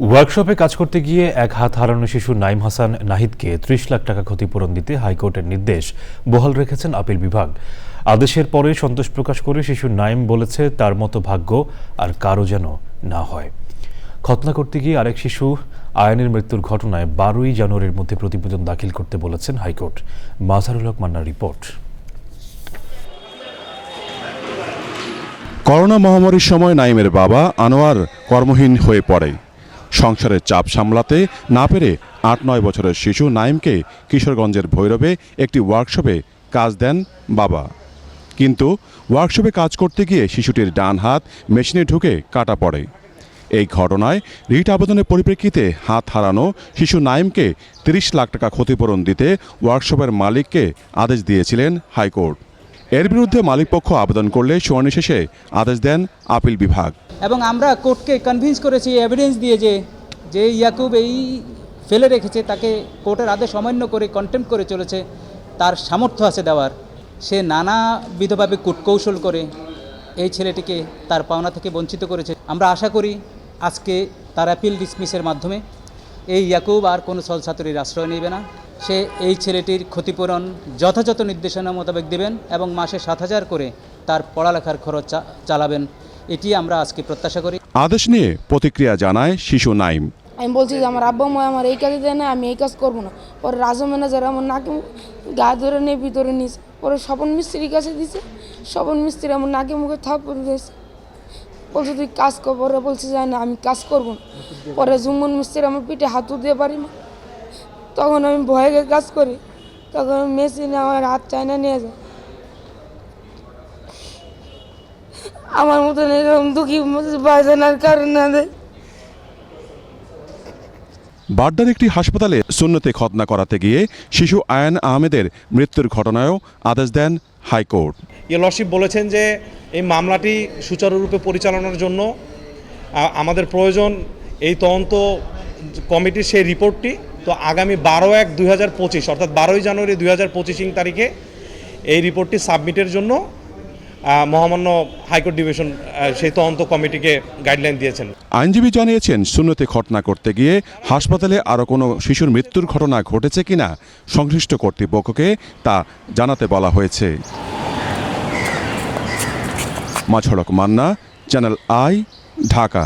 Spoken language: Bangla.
ওয়ার্কশপে কাজ করতে গিয়ে এক হাত হারানো শিশু নাইম হাসান নাহিদকে ত্রিশ লাখ টাকা ক্ষতিপূরণ দিতে হাইকোর্টের নির্দেশ বহাল রেখেছেন আপিল বিভাগ। আদেশের পরে সন্তোষ প্রকাশ করে শিশু নাইম বলেছে তার মতো ভাগ্য আর কারও যেন না হয়। খতনা করতে গিয়ে আরেক শিশু আয়নের মৃত্যুর ঘটনায় বারোই জানুয়ারির মধ্যে প্রতিবেদন দাখিল করতে বলেছেন হাইকোর্ট। মাজারুল হক মান্নার রিপোর্ট। করোনা মহামারীর সময় নাইমের বাবা আনোয়ার কর্মহীন হয়ে পড়ে। সংসারের চাপ সামলাতে না পেরে আট নয় বছরের শিশু নাইমকে কিশোরগঞ্জের ভৈরবে একটি ওয়ার্কশপে কাজ দেন বাবা। কিন্তু ওয়ার্কশপে কাজ করতে গিয়ে শিশুটির ডান হাত মেশিনে ঢুকে কাটা পড়ে। এই ঘটনায় রিট আবেদনের পরিপ্রেক্ষিতে হাত হারানো শিশু নাইমকে তিরিশ লাখ টাকা ক্ষতিপূরণ দিতে ওয়ার্কশপের মালিককে আদেশ দিয়েছিলেন হাইকোর্ট। এর বিরুদ্ধে মালিকপক্ষ আবেদন করলে শুনানি শেষে আদেশ দেন আপিল বিভাগ। এবং আমরা কোর্টকে কনভিন্স করেছি এভিডেন্স দিয়ে যে যে ইয়াকুব এই ফেলে রেখেছে, তাকে কোর্টের আদেশ অমান্য করে কন্টেম্প করে চলেছে, তার সামর্থ্য আছে দেওয়ার। সে নানা নানাবিধভাবে কূটকৌশল করে এই ছেলেটিকে তার পাওনা থেকে বঞ্চিত করেছে। আমরা আশা করি আজকে তার অ্যাপিল ডিসমিসের মাধ্যমে এই ইয়াকুব আর কোনো ছলছাতুরির আশ্রয় নেবে না। সে এই ছেলেটির ক্ষতিপূরণ যথাযথ নির্দেশনা মোতাবেক দেবেন এবং মাসে সাত হাজার করে তার পড়ালেখার খরচ চালাবেন। এটি আমরা আজকে প্রত্যাশা করি। আদেশ নিয়ে প্রতিক্রিয়া জানায় শিশু নাইম। আমি বলছি যে আমার আব্বা মা আমার এই কাজে দেয় না আমি এই কাজ করব না। পরে রাজু ম্যানেজার আমার নাকে মুখ- গা ধরে নিয়ে ভিতরে নিয়েছে। পরে স্বপন মিস্ত্রির কাছে দিছে স্বপন মিস্ত্রি আমার নাকে মুখে থাপ্পড় দিয়েছে। বলছে তুই কাজ কর। পরে বলছে যায় না আমি কাজ করব না। পরে জুম্মন মিস্ত্রি আমার পিঠে হাতও দিয়ে পারি না। তখন আমি ভয়ে গিয়ে কাজ করি। তখন মেশিনে আমার হাত চায়না নিয়ে যায়। আমার মতন এরকম দুঃখী বাজানার কারণ বাড্ডার একটি হাসপাতালে সুন্নতে খতনা করাতে গিয়ে শিশু আয়ান আহমেদের মৃত্যুর ঘটনায়ও আদেশ দেন হাইকোর্ট। ইয়ে লর্ডশিপ বলেছেন যে এই মামলাটি সুচারুরূপে পরিচালনার জন্য আমাদের প্রয়োজন এই তদন্ত কমিটির সেই রিপোর্টটি। তো আগামী বারো এক দুই হাজার পঁচিশ অর্থাৎ বারোই জানুয়ারি দুই হাজার পঁচিশিং তারিখে এই রিপোর্টটি সাবমিটের জন্য মহামান্য হাইকোর্ট ডিভিশন সেই তদন্ত কমিটিকে গাইডলাইন দিয়েছেন। আইনজীবী জানিয়েছেন, শূন্যতে ঘটনা করতে গিয়ে হাসপাতালে আরও কোনো শিশুর মৃত্যুর ঘটনা ঘটেছে কিনা সংশ্লিষ্ট কর্তৃপক্ষকে তা জানাতে বলা হয়েছে। মাছড়ক মান্না, চ্যানেল আই, ঢাকা।